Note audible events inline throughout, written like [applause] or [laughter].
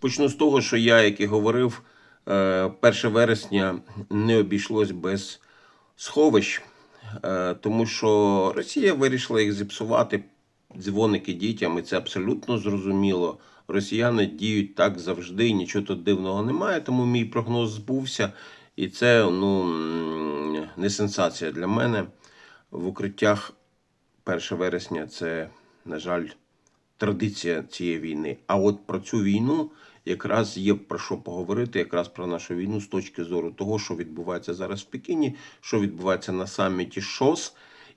Почну з того, що я, як і говорив, е, 1 вересня не обійшлось без сховищ, е, тому що Росія вирішила їх зіпсувати дзвоники дітям, і це абсолютно зрозуміло. Росіяни діють так завжди, нічого тут дивного немає, тому мій прогноз збувся. І це ну, не сенсація для мене. В укриттях 1 вересня це, на жаль, традиція цієї війни. А от про цю війну якраз є про що поговорити, якраз про нашу війну з точки зору того, що відбувається зараз в Пекіні, що відбувається на саміті ШОС.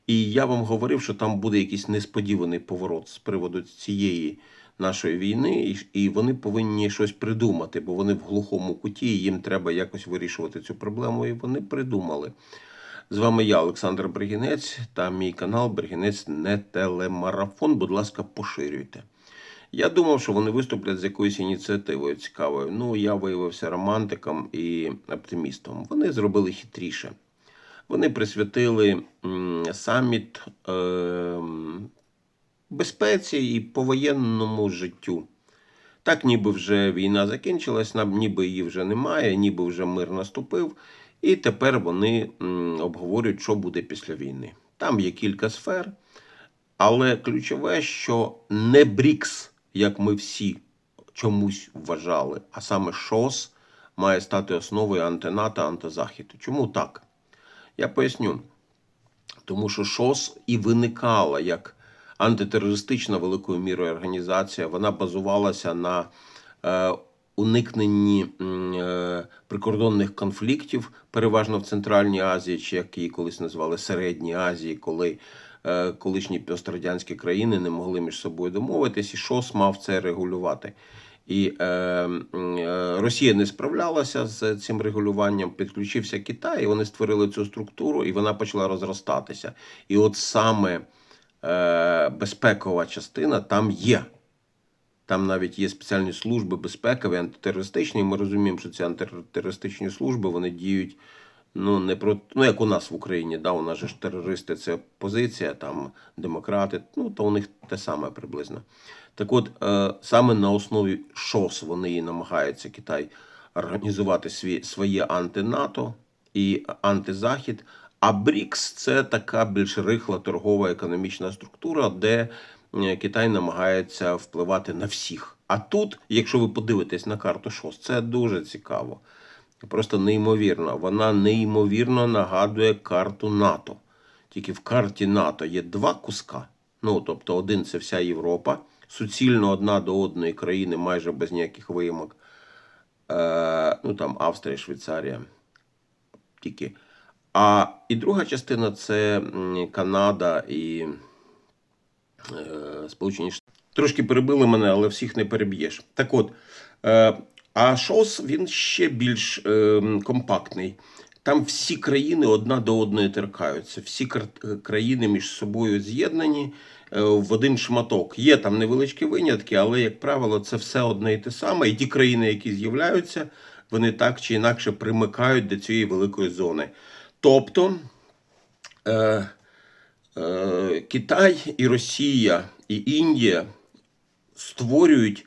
І я вам говорив, що там буде якийсь несподіваний поворот з приводу цієї нашої війни, і, вони повинні щось придумати, бо вони в глухому куті, і їм треба якось вирішувати цю проблему. І вони придумали. З вами я, Олександр Бригінець, та мій канал Бригінець не телемарафон. Будь ласка, поширюйте. Я думав, що вони виступлять з якоюсь ініціативою цікавою. Ну, я виявився романтиком і оптимістом. Вони зробили хитріше. Вони присвятили саміт е, безпеці і повоєнному життю. Так, ніби вже війна закінчилась, ніби її вже немає, ніби вже мир наступив. І тепер вони обговорюють, що буде після війни. Там є кілька сфер, але ключове, що не БРІКС, як ми всі чомусь вважали, а саме ШОС має стати основою антинато, антизахіду. Чому так? Я поясню. Тому що ШОС і виникала як антитерористична великою мірою організація. Вона базувалася на е, уникненні е, прикордонних конфліктів, переважно в Центральній Азії, чи як її колись назвали Середній Азії, коли е, колишні пострадянські країни не могли між собою домовитись, і ШОС мав це регулювати. І е, е, Росія не справлялася з цим регулюванням, підключився Китай, і вони створили цю структуру, і вона почала розростатися. І от саме е, безпекова частина там є. Там навіть є спеціальні служби безпекові, антитерористичні. Ми розуміємо, що ці антитерористичні служби вони діють ну не про ну як у нас в Україні. Да, у нас же ж терористи це позиція, там демократи. Ну то у них те саме приблизно. Так от е, саме на основі ШОС вони і намагаються Китай організувати свій, своє анти-НАТО і антизахід. А БРІКС це така більш рихла торгова економічна структура, де Китай намагається впливати на всіх. А тут, якщо ви подивитесь на карту ШОС, це дуже цікаво. Просто неймовірно. Вона неймовірно нагадує карту НАТО. Тільки в карті НАТО є два куска. Ну, тобто, один це вся Європа, суцільно одна до одної країни, майже без ніяких виїмок. Е, ну там Австрія, Швейцарія. Тільки. А і друга частина це Канада і е, Сполучені Штати. Трошки перебили мене, але всіх не переб'єш. Так от, е, а ШОС він ще більш е, компактний. Там всі країни одна до одної теркаються. Всі е, країни між собою з'єднані е, в один шматок. Є там невеличкі винятки, але, як правило, це все одне і те саме. І ті країни, які з'являються, вони так чи інакше примикають до цієї великої зони. Тобто е, е, Китай і Росія і Індія створюють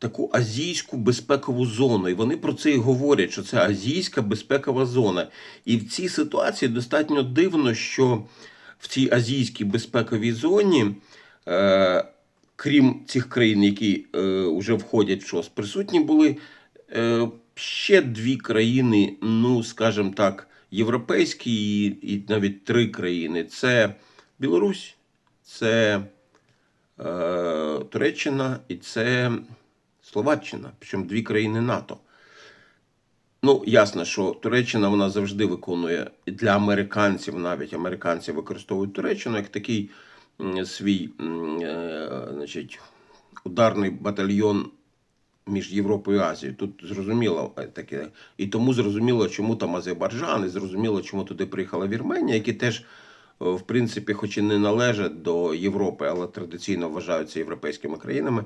таку азійську безпекову зону. І вони про це і говорять, що це азійська безпекова зона. І в цій ситуації достатньо дивно, що в цій азійській безпековій зоні, е, крім цих країн, які е, вже входять в ШОС, присутні були е, ще дві країни, ну, скажімо так, європейські і навіть три країни. Це Білорусь, це е, Туреччина і це Словаччина, причому дві країни НАТО. Ну, ясно, що Туреччина вона завжди виконує для американців, навіть американці використовують Туреччину як такий свій е, значить, ударний батальйон між Європою і Азією. Тут зрозуміло е, таке. І тому зрозуміло, чому там Азербайджан, і зрозуміло, чому туди приїхала Вірменія, які теж, в принципі, хоч і не належать до Європи, але традиційно вважаються європейськими країнами.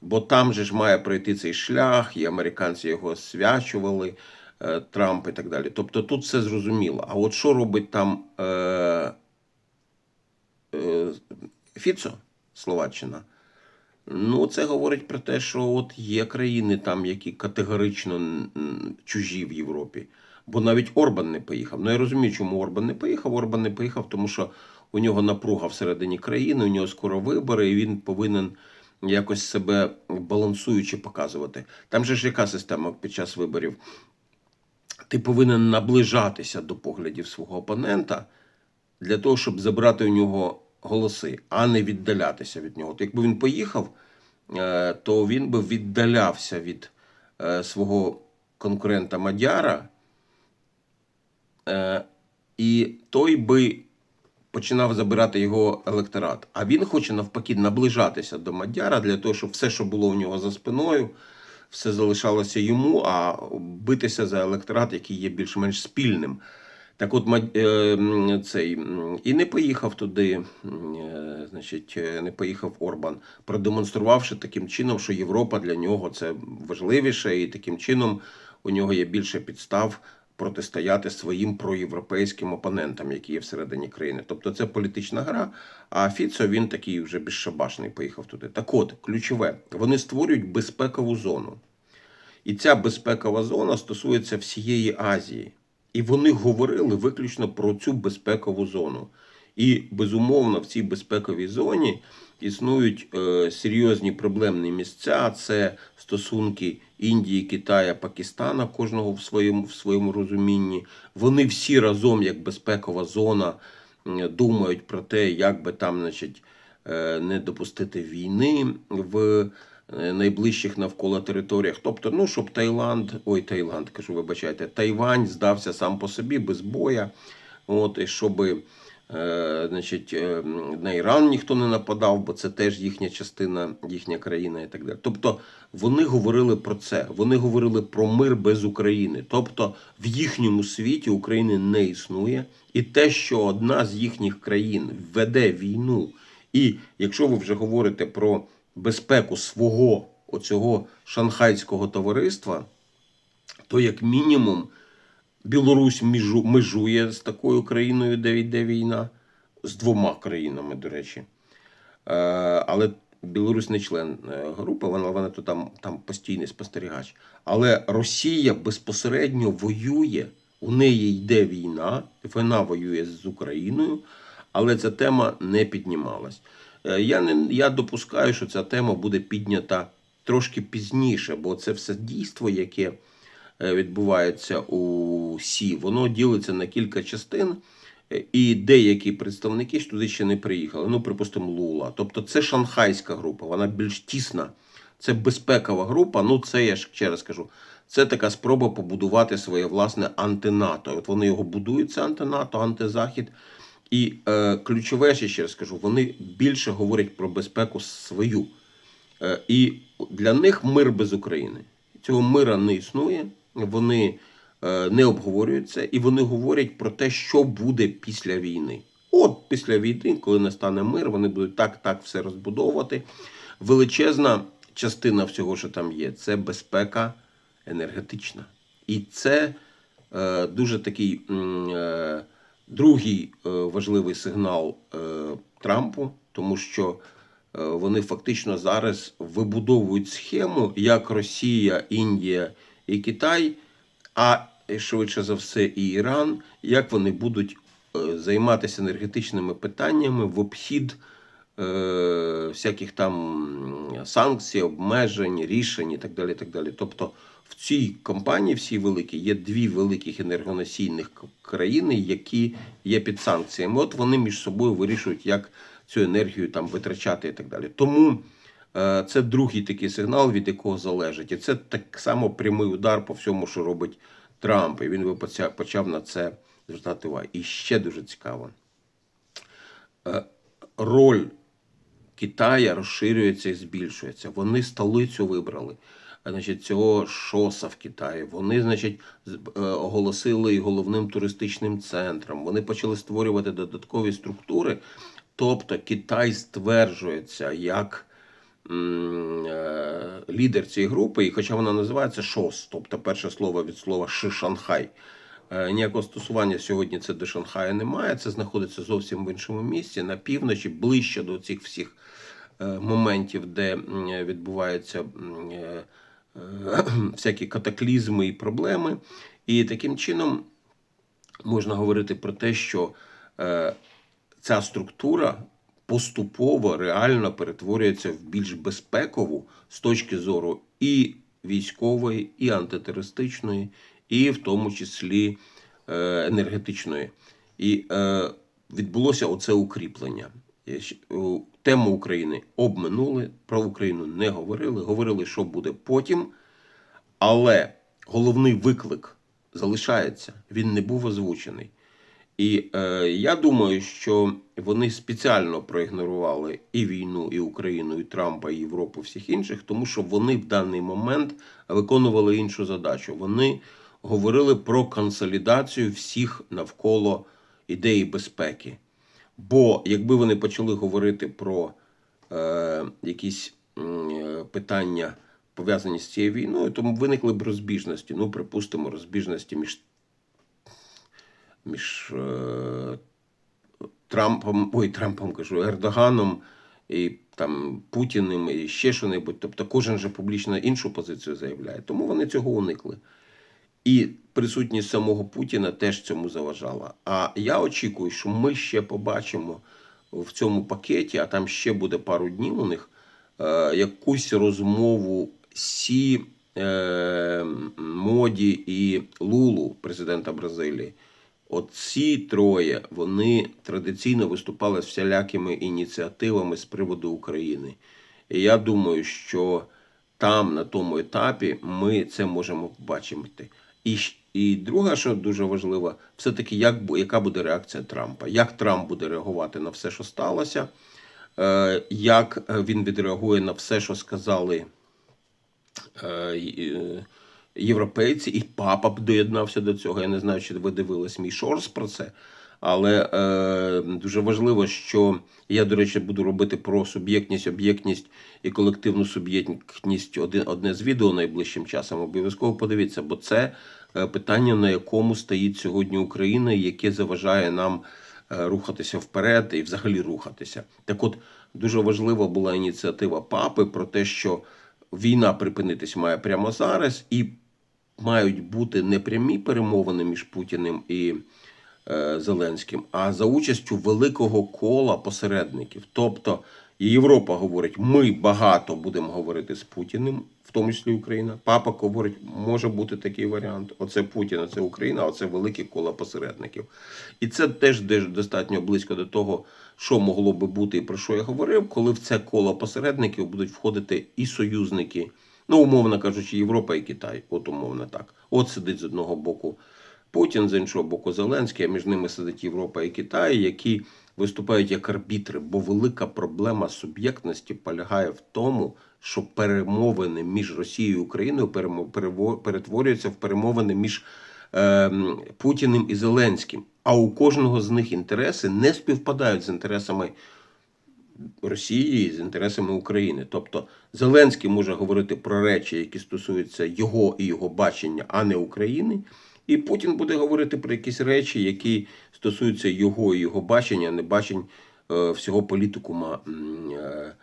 Бо там же ж має пройти цей шлях, і американці його свячували, е, Трамп і так далі. Тобто тут все зрозуміло. А от що робить там е, е, Фіцо, Словаччина? Ну, це говорить про те, що от є країни там, які категорично чужі в Європі. Бо навіть Орбан не поїхав. Ну я розумію, чому Орбан не поїхав. Орбан не поїхав, тому що у нього напруга всередині країни, у нього скоро вибори, і він повинен якось себе балансуючи показувати. Там же ж яка система під час виборів? Ти повинен наближатися до поглядів свого опонента для того, щоб забрати у нього голоси, а не віддалятися від нього. От якби він поїхав, е, то він би віддалявся від е, свого конкурента Мадяра, е, і той би починав забирати його електорат. А він хоче навпаки наближатися до Мадяра для того, щоб все, що було у нього за спиною, все залишалося йому, а битися за електорат, який є більш-менш спільним. Так от е, цей і не поїхав туди, е, значить, не поїхав Орбан, продемонструвавши таким чином, що Європа для нього це важливіше, і таким чином у нього є більше підстав протистояти своїм проєвропейським опонентам, які є всередині країни. Тобто це політична гра. А Фіцо він такий вже безшабашний поїхав туди. Так от, ключове, вони створюють безпекову зону. І ця безпекова зона стосується всієї Азії. І вони говорили виключно про цю безпекову зону. І безумовно в цій безпековій зоні існують е, серйозні проблемні місця. Це стосунки Індії, Китаю, Пакистана, кожного в своєму, в своєму розумінні. Вони всі разом, як безпекова зона, думають про те, як би там, значить, е, не допустити війни в е, найближчих навколо територіях. Тобто, ну, щоб Таїланд, ой, Таїланд, кажу, вибачайте, Тайвань здався сам по собі без боя. От, і щоб е, значить, е, на Іран ніхто не нападав, бо це теж їхня частина, їхня країна і так далі. Тобто вони говорили про це. Вони говорили про мир без України. Тобто в їхньому світі України не існує. І те, що одна з їхніх країн веде війну, і якщо ви вже говорите про безпеку свого оцього шанхайського товариства, то як мінімум Білорусь межу, межує з такою країною, де йде війна, з двома країнами, до речі. Е, але Білорусь не член е, групи, вона, вона то там, там постійний спостерігач. Але Росія безпосередньо воює, у неї йде війна, вона воює з Україною, але ця тема не піднімалась. Е, Я, не, я допускаю, що ця тема буде піднята трошки пізніше, бо це все дійство, яке відбувається у Сі, воно ділиться на кілька частин, е, і деякі представники ж туди ще не приїхали. Ну, припустимо, Лула. Тобто це шанхайська група, вона більш тісна. Це безпекова група. Ну, це я ж ще раз кажу. Це така спроба побудувати своє власне антинато. От вони його будують, це антинато, антизахід. І е, ключове, ще ще раз кажу, вони більше говорять про безпеку свою. Е, і для них мир без України. Цього мира не існує, вони е, не обговорюють це, і вони говорять про те, що буде після війни. От після війни, коли настане мир, вони будуть так, так все розбудовувати. Величезна частина всього, що там є, це безпека енергетична. І це е, дуже такий е, другий е, важливий сигнал е, Трампу, тому що е, вони фактично зараз вибудовують схему, як Росія, Індія і Китай, а швидше за все і Іран, як вони будуть е, займатися енергетичними питаннями в обхід е, всяких там санкцій, обмежень, рішень і так далі. так далі. Тобто в цій компанії, всій великій, є дві великих енергоносійних країни, які є під санкціями. От вони між собою вирішують, як цю енергію там витрачати і так далі. Тому це другий такий сигнал, від якого залежить. І це так само прямий удар по всьому, що робить Трамп. І він почав на це звертати увагу. І ще дуже цікаво. Е, роль Китая розширюється і збільшується. Вони столицю вибрали. Значить, цього шоса в Китаї. Вони, значить, е, оголосили і головним туристичним центром. Вони почали створювати додаткові структури. Тобто Китай стверджується як е, лідер цієї групи, і хоча вона називається ШОС, тобто перше слово від слова Ши Шанхай. Е, Ніякого стосування сьогодні це до Шанхая немає. Це знаходиться зовсім в іншому місці, на півночі, ближче до цих всіх е, моментів, де відбуваються е, е, [clears throat] всякі катаклізми і проблеми. І таким чином можна говорити про те, що е, ця структура поступово реально перетворюється в більш безпекову з точки зору і військової, і антитерористичної, і в тому числі е, енергетичної. І е, відбулося оце укріплення. У- Тему України обминули, про Україну не говорили, говорили, що буде потім. Але головний виклик залишається, він не був озвучений. І е, я думаю, що вони спеціально проігнорували і війну, і Україну, і Трампа, і Європу, всіх інших, тому що вони в даний момент виконували іншу задачу. Вони говорили про консолідацію всіх навколо ідеї безпеки. Бо якби вони почали говорити про е, якісь е, питання, пов'язані з цією війною, то виникли б розбіжності. Ну, припустимо, розбіжності між, між е, Трампом, ой, Трампом кажу, Ердоганом і там Путіним і ще що-небудь. Тобто кожен же публічно іншу позицію заявляє. Тому вони цього уникли. І присутність самого Путіна теж цьому заважала. А я очікую, що ми ще побачимо в цьому пакеті, а там ще буде пару днів у них, е, якусь розмову Сі, е, Моді і Лулу, президента Бразилії. От ці троє вони традиційно виступали з всілякими ініціативами з приводу України. І я думаю, що там, на тому етапі, ми це можемо побачити. І, і друге, що дуже важливо, все-таки як, яка буде реакція Трампа? Як Трамп буде реагувати на все, що сталося? Е, як е, він відреагує на все, що сказали е, е, європейці, і папа доєднався до цього. Я не знаю, чи ви дивились мій шорс про це. Але е, дуже важливо, що я, до речі, буду робити про суб'єктність, об'єктність і колективну суб'єктність один, одне з відео найближчим часом. Обов'язково подивіться, бо це е, питання, на якому стоїть сьогодні Україна, яке заважає нам е, рухатися вперед і взагалі рухатися. Так от дуже важлива була ініціатива папи про те, що війна припинитись має прямо зараз, і мають бути не прямі перемовини між Путіним і е, Зеленським, а за участю великого кола посередників. Тобто Європа говорить, ми багато будемо говорити з Путіним, в тому числі Україна. Папа говорить, може бути такий варіант. Оце Путін, оце Україна, оце велике коло посередників. І це теж достатньо близько до того, що могло би бути і про що я говорив, коли в це коло посередників будуть входити і союзники. Ну, умовно кажучи, Європа і Китай, от умовно так. От сидить з одного боку Путін, з іншого боку, Зеленський, а між ними сидить Європа і Китай, які виступають як арбітри. Бо велика проблема суб'єктності полягає в тому, що перемовини між Росією і Україною перетворюються в перемовини між ем, Путіним і Зеленським. А у кожного з них інтереси не співпадають з інтересами Росії з інтересами України. Тобто Зеленський може говорити про речі, які стосуються його і його бачення, а не України. І Путін буде говорити про якісь речі, які стосуються його і його бачення, не бачень е, всього політикума е,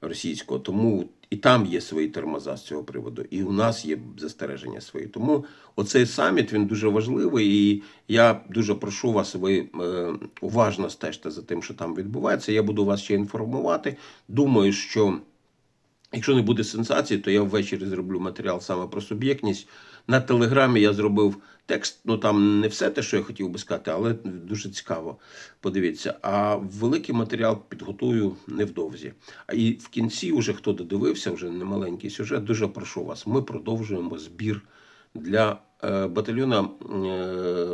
російського. Тому і там є свої тормоза з цього приводу, і у нас є застереження свої. Тому оцей саміт він дуже важливий, і я дуже прошу вас, ви е, уважно стежте за тим, що там відбувається. Я буду вас ще інформувати. Думаю, що. Якщо не буде сенсації, то я ввечері зроблю матеріал саме про суб'єктність. На телеграмі я зробив текст. Ну там не все те, що я хотів би сказати, але дуже цікаво. Подивіться. А великий матеріал підготую невдовзі. А і в кінці, уже хто додивився, вже немаленький сюжет. Дуже прошу вас. Ми продовжуємо збір для е, батальйона е,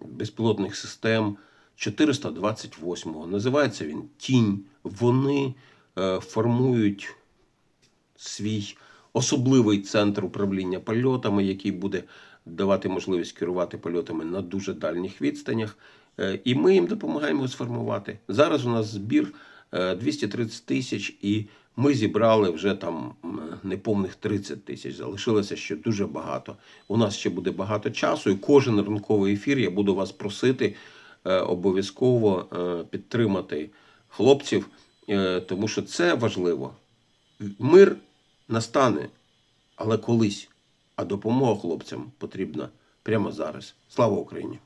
безпілотних систем 428-го. Називається він Тінь. Вони е, формують свій особливий центр управління польотами, який буде давати можливість керувати польотами на дуже дальніх відстанях. Е, І ми їм допомагаємо сформувати. Зараз у нас збір е, 230 тисяч, і ми зібрали вже там неповних 30 тисяч. Залишилося ще дуже багато. У нас ще буде багато часу, і кожен ранковий ефір я буду вас просити е, обов'язково е, підтримати хлопців. е, тому що це важливо. Мир настане, але колись. А допомога хлопцям потрібна прямо зараз. Слава Україні!